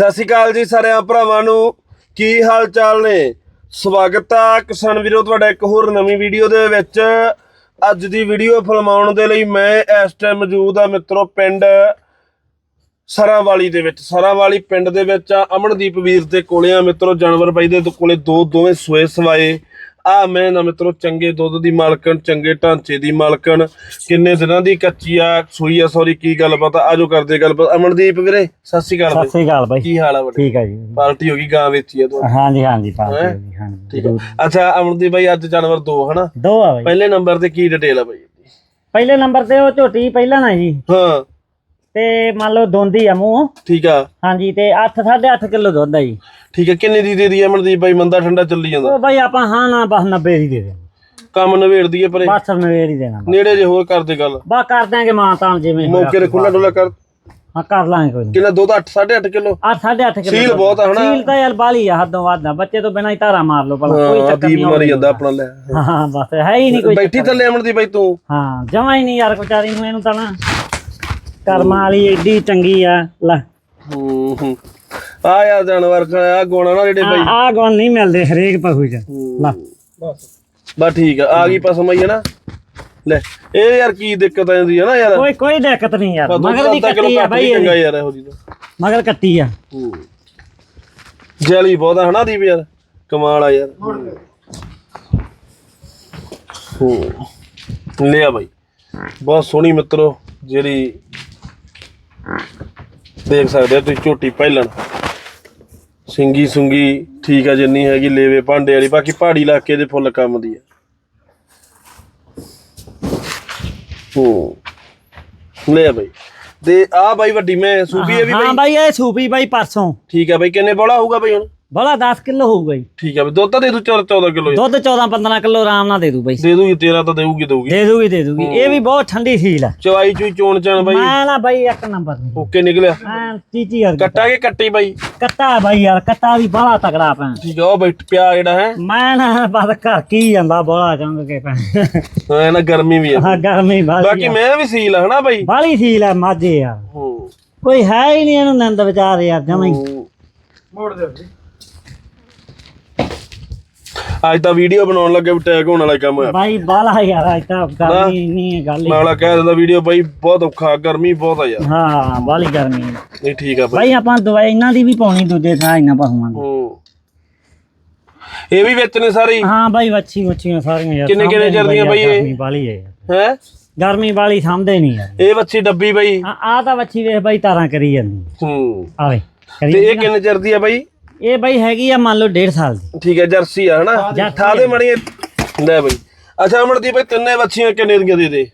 ਸਤਿ ਸ਼੍ਰੀ ਅਕਾਲ ਜੀ ਸਾਰਿਆਂ ਭਰਾਵਾਂ ਨੂੰ। ਕੀ ਹਾਲ ਚਾਲ ਨੇ? ਸਵਾਗਤ ਆ ਕਿਸਾਨ ਵੀਰੋ, ਤੁਹਾਡਾ ਇੱਕ ਹੋਰ ਨਵੀਂ ਵੀਡੀਓ ਦੇ ਵਿੱਚ। ਅੱਜ ਦੀ ਵੀਡੀਓ ਫਿਲਮਾਉਣ ਦੇ ਲਈ ਮੈਂ ਇਸ ਟਾਈਮ ਮੌਜੂਦ ਆ ਮਿੱਤਰੋ ਪਿੰਡ ਸਰਾਂਵਾਲੀ ਦੇ ਵਿੱਚ। ਸਰਾਂਵਾਲੀ ਪਿੰਡ ਦੇ ਵਿੱਚ ਆ ਅਮਨਦੀਪ ਵੀਰ ਦੇ ਕੋਲੇ ਆ। ਮਿੱਤਰੋ ਜਾਨਵਰ ਬਾਈ ਦੇ ਕੋਲੇ ਦੋ, ਦੋਵੇਂ ਸੋਏ ਸਵਾਏ। ਆ ਮੈਂ ਨਾ ਮਿੱਤਰੋ ਚੰਗੇ ਦੁੱਧ ਦੀ ਮਾਲਕਣ ਚੰਗੇ ਢਾਂਚੇ ਦੀ ਮਾਲਕਣ। ਕਿੰਨੇ ਦਿਨਾਂ ਦੀ ਕੱਚੀ ਆ ਸੂਈ ਆ ਸੌਰੀ ਕੀ ਗੱਲ ਪਤਾ ਆਜੋ ਕਰਦੇ ਗੱਲ ਅਮਨਦੀਪ ਵੀਰੇ ਸਤਿ ਸ਼੍ਰੀ ਅਕਾਲ ਸਤਿ ਸ੍ਰੀ ਅਕਾਲ ਬਾਈ। ਕੀ ਹਾਲ ਆ ਬੜੇ ਠੀਕ ਹੈ ਜੀ। ਪਾਰਟੀ ਹੋ ਗਈ ਗਾਂ ਵੇਚੀ ਆ ਤੂੰ ਹਾਂਜੀ ਹਾਂਜੀ ਪਾਸ ਹੈਂ? ਜੀ ਹਾਂਜੀ ਠੀਕ ਆ। ਅੱਛਾ ਅਮਨਦੀਪ ਬਾਈ ਅੱਜ ਜਾਨਵਰ ਦੋ ਹਨਾ? ਦੋ ਆ ਬਾਈ। ਪਹਿਲੇ ਨੰਬਰ ਤੇ ਕੀ ਡਿਟੇਲ ਆ ਬਾਈ? ਪਹਿਲੇ ਨੰਬਰ ਤੇ ਉਹ ਝੋਟੀ ਪਹਿਲਾਂ ਨਾ ਜੀ। ਹਾਂ। ਤੇ ਮੰਨ ਲਓ ਦੋਂਦੀ ਆ ਮੂੰਹ। ਠੀਕ ਆ। ਹਾਂਜੀ ਤੇ 8 8.5 ਕਿਲੋ ਦੁੱਧ ਆ ਜੀ। ਠੀਕ ਆ ਕਿੰਨੇ ਦੀ ਦੇ ਦੀ ਅਮਨਦੀਪ ਬਾਈ? ਮੰਦਾ ਠੰਡਾ ਚੱਲੀ ਜਾਂਦਾ। ਉਹ ਬਾਈ ਆਪਾਂ ਹਾਂ ਨਾ ਬਸ 90 ਦੀ ਦੇ ਦੇ ਕੰਮ ਨਵੇੜ ਦਈਏ ਪਰੇ। ਬਸ ਨਵੇੜ ਹੀ ਦੇਣਾ। ਨੇੜੇ ਜੇ ਹੋਰ ਕਰਦੇ ਗੱਲ। ਬਾ ਕਰ ਦਾਂਗੇ ਮਾਂ ਤਾਂ ਜਿਵੇਂ। ਮੌਕੇ ਤੇ ਖੁੱਲਾ ਡੁੱਲਾ ਕਰ। ਹਾਂ ਕਰ ਲਾਂਗੇ ਕੋਈ ਕਿੰਨਾ ਦੁੱਧ? 8 8.5 ਕਿਲੋ? 8 8.5 ਕਿਲੋ ਸੀਲ। ਬਹੁਤ ਆ ਹਨਾ? ਸੀਲ ਤਾਂ ਯਾਰ ਬਾਲੀ ਆ ਹੱਦੋਂ ਵੱਧ ਆ। ਬੱਚੇ ਤੋਂ ਬਿਨਾਂ ਹੀ ਧਾਰਾ ਮਾਰ ਲਓ ਭਲਾ ਕੋਈ ਚੱਕਰ ਨਹੀਂ ਮਾਰੀ ਜਾਂਦਾ ਆਪਣਾ ਲੈ। ਹਾਂ ਬਸ ਹੈ ਹੀ ਨਹੀਂ ਕੋਈ ਬੈਠੀ ਥੱਲੇ ਅਮਨਦੀਪ ਬਾਈ ਤੂੰ। ਹਾਂ ਜਮਾ ਹੀ ਨਹੀਂ ਯਾਰ ਵਿਚਾਰੀ ਨੂੰ ਇਹਨੂੰ ਤਾਂ ਨਾ। ਕਰਮਾਂ ਵਾਲੀ ਏਡੀ ਚੰਗੀ ਆ ਲੈ। ਹੂੰ ਹੂੰ ਆ ਯਾਰ ਜਾਨਵਰ ਆ ਗੋਣਾ ਨਾ ਜਿਹੜੇ ਬਾਈ। ਆ ਗੋਨ ਨਹੀਂ ਮਿਲਦੇ ਹਰੇਕ ਪਹੂ ਚ। ਲੈ। ਬਸ। ਠੀਕ ਆ ਆ ਗਈ ਪਸਮ ਆਈ ਹੈ ਨਾ। ਲੈ ਇਹ ਯਾਰ ਕੀ ਦਿੱਕਤ ਆਉਂਦੀ ਹੈ ਨਾ ਯਾਰ। ਕੋਈ ਕੋਈ ਦਿੱਕਤ ਨਹੀਂ ਯਾਰ। ਮਗਰ ਕਿਲੋ ਕੱਟੀ ਆ ਬਾਈ ਚੰਗਾ। ਯਾਰ ਇਹੋ ਜੀ ਦਾ ਮਗਰ ਕੱਟੀ ਆ। ਹੂੰ। ਜੈਲੀ ਬਹੁਤ ਆ ਹਨਾ ਦੀਪ ਯਾਰ। ਕਮਾਲ ਆ ਯਾਰ। ਹੂੰ। ਲਿਆ ਬਾਈ। ਬਹੁਤ ਸੋਹਣੀ ਮਿੱਤਰੋ ਜਿਹੜੀ ਦੇਖ ਸਕਦੇ ਹੋ ਤੁਸੀਂ ਝੋਟੀ ਪਹਿਲਣ ਸਿੰਗੀ ਸੁੰਗੀ ਠੀਕ ਆ ਜਿੰਨੀ ਹੈਗੀ ਲੇਵੇ ਭਾਂਡੇ ਵਾਲੀ ਬਾਕੀ ਪਹਾੜੀ ਇਲਾਕੇ ਦੇ ਫੁੱਲ ਕੰਮ ਦੀ ਆ। ਹੂੰ। ਲਿਆ ਬਾਈ। ਤੇ ਆ ਬਾਈ ਵੱਡੀ ਮੈਂ ਸੂਬੀ ਇਹ ਵੀ ਹਾਂ ਬਾਈ? ਬਾਈ ਇਹ ਸੂਪੀ ਬਾਈ ਪਰਸੋਂ। ਠੀਕ ਆ ਬਾਈ ਕਿੰਨੇ ਬੋਲਾ ਹੋਊਗਾ ਬਾਈ ਹੁਣ? ਬੜਾ 10 ਕਿਲੋ ਹੋਊਗਾ ਜੀ। ਠੀਕ ਆ ਬਈ ਦੁੱਧ ਤਾਂ ਦੇ ਦੂ 14 ਕਿਲੋ ਦੁੱਧ 14 15 ਕਿਲੋ ਆਰਾਮ ਨਾਲ ਦੇ ਦੂ ਬਾਈ। ਦੇ ਦੂਗੀ 13 ਤਾਂ ਦੇਊਗੀ ਦੇਊਗੀ। ਦੇ ਦੂਗੀ ਦੇ ਦੂਗੀ। ਇਹ ਵੀ ਬਹੁਤ ਠੰਡੀ ਸੀਲ ਆ। ਚਵਾਈ ਚੂਈ ਚੋਣ ਚਾਣ ਬਾਈ। ਮੈਂ ਨਾ ਬਾਈ ਇੱਕ ਨੰਬਰ ਓਕੇ ਨਿਕਲਿਆ। ਐਂ ਚੀਚੀ ਯਾਰ ਕੱਟਾ ਕੇ ਕੱਟੀ ਬਾਈ? ਕੱਟਾ ਬਾਈ ਯਾਰ ਕੱਟਾ ਵੀ ਬੜਾ ਤਗੜਾ ਪੈ ਠੀਕ ਆ ਉਹ ਬੈਠ ਪਿਆ ਜਿਹੜਾ ਹੈ। ਮੈਂ ਨਾ ਬਸ ਘਰ ਕੀ ਜਾਂਦਾ ਬੋਲਾ ਚੰਗ ਕੇ ਪੈ ਹਾਂ ਨਾ ਗਰਮੀ ਵੀ ਆ। ਹਾਂ ਗਰਮੀ ਬਾਕੀ ਬਾਲੀ ਮੈਂ ਵੀ ਸੀਲ ਆ ਹਨਾ ਬਾਈ? ਬਾਲੀ ਸੀਲ ਆ ਮਾਝੇ ਯਾਰ ਹੂੰ। ਕੋਈ ਹੈ ਹੀ ਨਹੀਂ ਇਹਨੂੰ ਨੰਦ ਵਿਚਾਰ ਯਾਰ ਜਮਾਂ। ਹੀ। ਮੋੜ ਦੇ ਅੱਜ ਤਾਂ ਵੀਡੀਓ ਬਣਾਉਣ ਲੱਗੇ ਟੈਗ ਹੋਣ ਵਾਲਾ ਕੰਮ ਹੋਇਆ ਬਾਈ ਬਾਲਾ ਯਾਰ ਅੱਜ ਤਾਂ ਗਰਮੀ ਨਹੀਂ ਹੈ ਗੱਲ ਮਾਲਾ ਕਹਿ ਦਿੰਦਾ ਵੀਡੀਓ ਬਾਈ ਬਹੁਤ ਔਖਾ ਗਰਮੀ ਬਹੁਤ ਆ ਯਾਰ। ਹਾਂ ਬਾਲੀ ਗਰਮੀ ਹੈ। ਨਹੀਂ ਠੀਕ ਆ ਬਾਈ। ਬਾਈ ਆਪਾਂ ਦਵਾਈ ਇਹਨਾਂ ਦੀ ਵੀ ਪਾਉਣੀ ਦੂਜੇ ਥਾਂ ਇਹਨਾਂ ਦੀ ਹੂੰ। ਇਹ ਵੀ ਵਿੱਚ ਨੇ ਸਾਰੀ? ਹਾਂ ਬਾਈ ਵੱਛੀ ਵੱਛੀਆਂ ਸਾਰੀਆਂ ਯਾਰ ਕਿੰਨੇ- ਕਿੰਨੇ ਚਿਰ ਦੀਆਂ ਬਾਈ ਇਹ? ਗਰਮੀ ਬਾਲੀ ਹੈ ਯਾਰ। ਹੈ? ਗਰਮੀ ਬਾਲੀ ਸਾਂਭਦੇ ਨਹੀਂ ਯਾਰ। ਇਹ ਬੱਚੀ ਡੱਬੀ ਬਾਈ। ਆ ਆ ਤਾਂ ਵੱਛੀ ਵੇਖ ਬਾਈ ਤਾਰਾਂ ਕਰੀ ਜਾਂਦੀ। ਹੂੰ। ਆਵੇ ਤੇ ਕਰੀ ਇਹ ਕਿੰਨੇ ਚਿਰ ਦੀ ਆ ਬਾਈ? ਇਹ ਬਾਈ ਹੈਗੀ ਆ ਮੰਨ ਲਓ 1.5 ਸਾਲ ਦੀ। ਠੀਕ ਹੈ ਜਰਸੀ ਆ ਹਨਾ? ਜਰਸੀ ਦੇ ਮੜੀ ਲੈ ਬਾਈ। ਅੱਛਾ ਅਮਰਦੀਪ ਬਾਈ ਤਿੰਨੇ ਬੱਚੀਆਂ ਕਿੰਨੇ ਦੀਆਂ ਦੇ ਦੇ?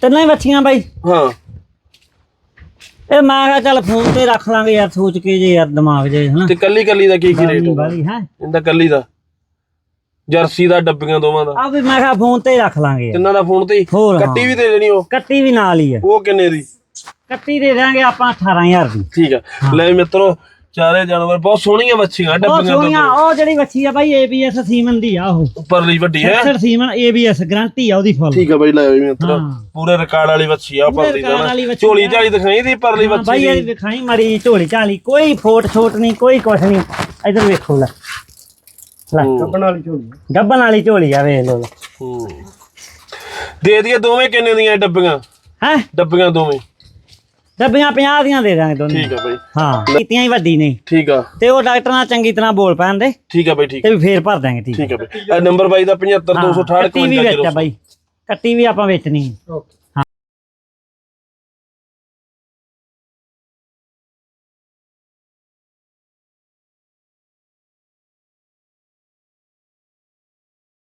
ਤਿੰਨੇ ਵੱਛੀਆਂ ਬਾਈ। ਹਾਂ। ਇਹ ਮੈਂ ਕਿਹਾ ਚੱਲ ਫੋਨ ਤੇ ਰੱਖ ਲਾਂਗੇ ਯਾਰ ਸੋਚ ਕੇ ਜੇ ਯਾਰ ਦਿਮਾਗ ਜੇ ਹਨਾ। ਤੇ ਕੱਲੀ ਕੱਲੀ ਦਾ ਕੀ ਕੀ ਰੇਟ ਹੋਗਾ ਬਾਲੀ ਹੈ। ਇਹਦਾ ਕੱਲੀ ਦਾ। ਜਰਸੀ ਦਾ ਡੱਬੀਆਂ ਦੋਵਾਂ ਦਾ। ਆ ਵੀ ਮੈਂ ਕਿਹਾ ਫੋਨ ਤੇ ਹੀ ਰੱਖ ਲਾਂਗੇ ਯਾਰ। ਤਿੰਨਾਂ ਦਾ ਫੋਨ ਤੇ ਹੀ? ਹੋਰ ਕੱਟੀ ਵੀ ਦੇ ਦੇਣੀ ਉਹ? ਕੱਟੀ ਵੀ ਨਾਲ ਹੀ ਆ। ਉਹ ਕਿੰਨੇ ਦੀ? ਕੱਟੀ ਦੇ ਦਾਂਗੇ ਆਪਾਂ 18000 ਦੀ। ਠੀਕ ਆ। ਲੈ ਮਿੱਤਰੋ ਚਾਰੇ ਜਾਨਵਰ ਬਹੁਤ ਸੋਹਣੀਆਂ ਬੱਚੀਆਂ ਉਹ ਡੱਬੀਆਂ ਸੋਹਣੀਆਂ ਉਹ ਜਿਹੜੀ ਵੱਛੀ ਆ ਬਾਈ ABS ਸੀਮਨ ਦੀ ਆ ਉਹ। ਉੱਪਰਲੀ ਵੱਡੀ ਹੈ। 66 ਸੀਮਨ ABS ਗਾਰੰਟੀ ਆ ਉਹਦੀ ਫੁੱਲ ਠੀਕ ਆ ਬਾਈ ਲੈ ਵੀ ਮਿੱਤਰੋ ਹਾਂ। ਪੂਰੇ ਰਿਕਾਰਡ ਵਾਲੀ ਬੱਚੀ ਆ ਪਰਲੀ ਰਿਕਾਰਡ ਵਾਲੀ ਦਾ ਵੱਛੀ ਝੋਲੀ ਝਾਲੀ ਦਿਖਾਈ ਦੀ ਪਰਲੀ ਹਾਂ, ਬਾਈ ਦੀ ਇਹ ਦਿਖਾਈ ਮਰੀ ਝੋਲੀ ਝਾਲੀ। ਕੋਈ ਫੋਟ ਛੋਟ ਨਹੀਂ ਕੋਈ ਕੁਛ ਨਹੀਂ। ਇਧਰ ਵੇਖੋ ਲੈ। ਲੈ ਗੱਬਣ ਵਾਲੀ ਝੋਲੀ। ਗੱਬਨ ਵਾਲੀ ਝੋਲੀ ਆ ਵੇਖ ਲੋ ਹੂੰ। ਦੇ ਦਈਏ ਦੋਵੇਂ ਕਿੰਨੇ ਦੀਆਂ ਇਹ ਡੱਬੀਆਂ? ਹੈ? ਡੱਬੀਆਂ ਦੋਵੇਂ। ਡੱਬੀਆਂ 50 ਦੀਆਂ ਦੇ ਦਾਂਗੇ ਦੋਨੇ। ਠੀਕ ਆ ਬਾਈ। ਹਾਂ ਕੀਤੀਆਂ ਹੀ ਵੱਡੀ ਨੇ। ਠੀਕ ਆ। ਤੇ ਉਹ ਡਾਕਟਰ ਨਾਲ ਚੰਗੀ ਤਰ੍ਹਾਂ ਬੋਲ ਪੈਣ ਦੇ। ਠੀਕ ਆ ਬਾਈ ਠੀਕ ਤੇ ਵੀ ਫੇਰ ਭਰ ਦਾਂਗੇ ਠੀਕ ਠੀਕ ਆ ਬਾਈ। ਇਹ ਨੰਬਰ ਬਾਈ ਦਾ 75 268 ਕੱਟੀ ਵੀ ਵਿੱਚ ਆ ਬਾਈ। ਕੱਟੀ ਵੀ ਆਪਾਂ ਵੇਚਣੀ। ਹੈ।